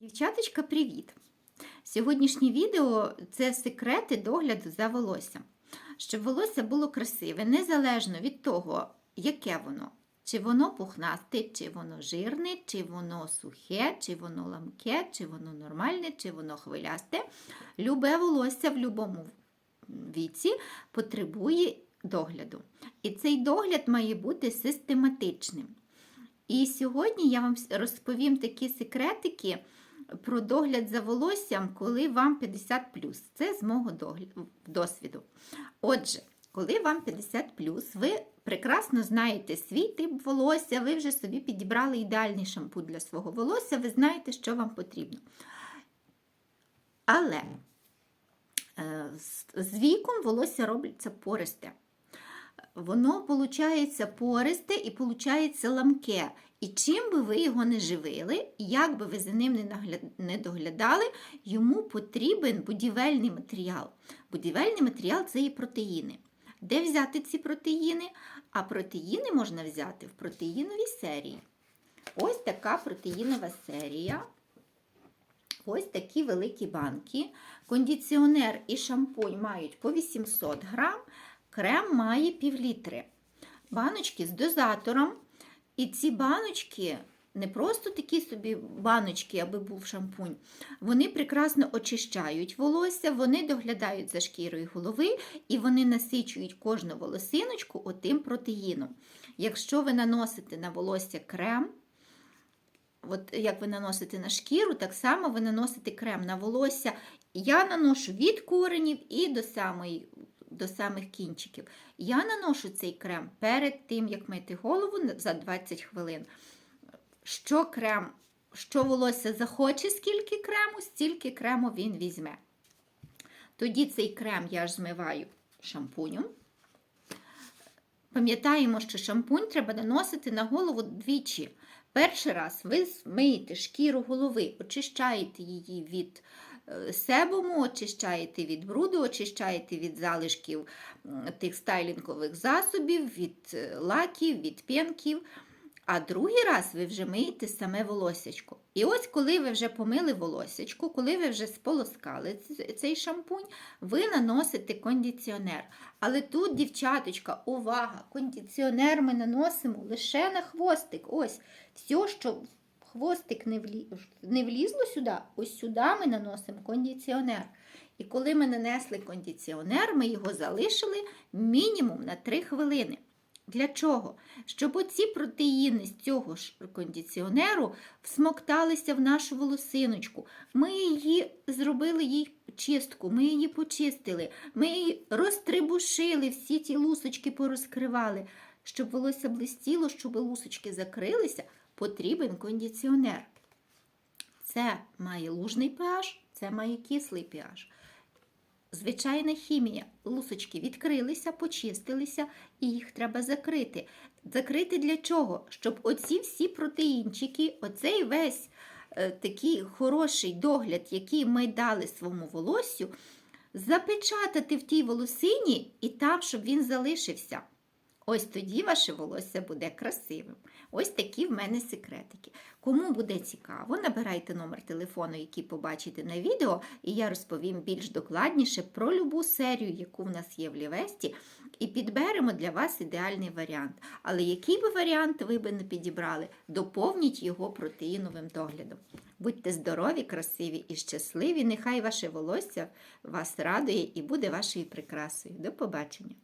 Дівчаточка, привіт! Сьогоднішнє відео це секрети догляду за волоссям. Щоб волосся було красиве, незалежно від того, яке воно. Чи воно пухнасте, чи воно жирне, чи воно сухе, чи воно ламке, чи воно нормальне, чи воно хвилясте. Любе волосся в будь-якому віці потребує догляду. І цей догляд має бути систематичним. І сьогодні я вам розповім такі секретики про догляд за волоссям, коли вам 50 Це з мого досвіду. Отже, коли вам 50 ви прекрасно знаєте свій тип волосся, ви вже собі підібрали ідеальний шампунь для свого волосся, ви знаєте, що вам потрібно. Але е, з віком волосся робиться пористе. Воно виходить пористе і виходить ламке. І чим би ви його не живили, як би ви за ним не доглядали, йому потрібен будівельний матеріал. Будівельний матеріал це і протеїни. Де взяти ці протеїни? А протеїни можна взяти в протеїновій серії. Ось така протеїнова серія. Ось такі великі банки. Кондиціонер і шампунь мають по 800 грам, крем має півлітри. Баночки з дозатором. І ці баночки, не просто такі собі баночки, аби був шампунь, вони прекрасно очищають волосся, вони доглядають за шкірою голови і вони насичують кожну волосиночку отим протеїном. Якщо ви наносите на волосся крем, от як ви наносите на шкіру, так само ви наносите крем на волосся. Я наношу від коренів і до самої до самих кінчиків. Я наношу цей крем перед тим, як мити голову за 20 хвилин. Що крем, що волосся захоче, скільки крему, стільки крему він візьме. Тоді цей крем я ж змиваю шампунем. Пам'ятаємо, що шампунь треба наносити на голову двічі. Перший раз ви миєте шкіру голови, очищаєте її від себому, очищаєте від бруду, очищаєте від залишків тих стайлінгових засобів, від е, лаків, від п'янків. А другий раз ви вже миєте саме волосячко. І ось, коли ви вже помили волосячку, коли ви вже сполоскали цей шампунь, ви наносите кондиціонер. Але тут, дівчаточка, увага! Кондиціонер ми наносимо лише на хвостик. Ось все, що хвостик не вліз, не влізло сюди, ось сюди ми наносимо кондиціонер. І коли ми нанесли кондиціонер, ми його залишили мінімум на 3 хвилини. Для чого? Щоб оці протеїни з цього ж кондиціонеру всмокталися в нашу волосиночку. Ми її зробили їй чистку, ми її почистили, ми її розтрибушили, всі ті лусочки порозкривали, щоб волосся блистіло, щоб лусочки закрилися потрібен кондиціонер. Це має лужний pH, це має кислий pH. Звичайна хімія. Лусочки відкрилися, почистилися, і їх треба закрити. Закрити для чого? Щоб оці всі протеїнчики, оцей весь е, такий хороший догляд, який ми дали своєму волоссю, запечатати в тій волосині і там, щоб він залишився. Ось тоді ваше волосся буде красивим. Ось такі в мене секретики. Кому буде цікаво, набирайте номер телефону, який побачите на відео, і я розповім більш докладніше про любу серію, яку в нас є в Лівесті, і підберемо для вас ідеальний варіант. Але який би варіант ви би не підібрали, доповніть його протеїновим доглядом. Будьте здорові, красиві і щасливі! Нехай ваше волосся вас радує і буде вашою прикрасою. До побачення!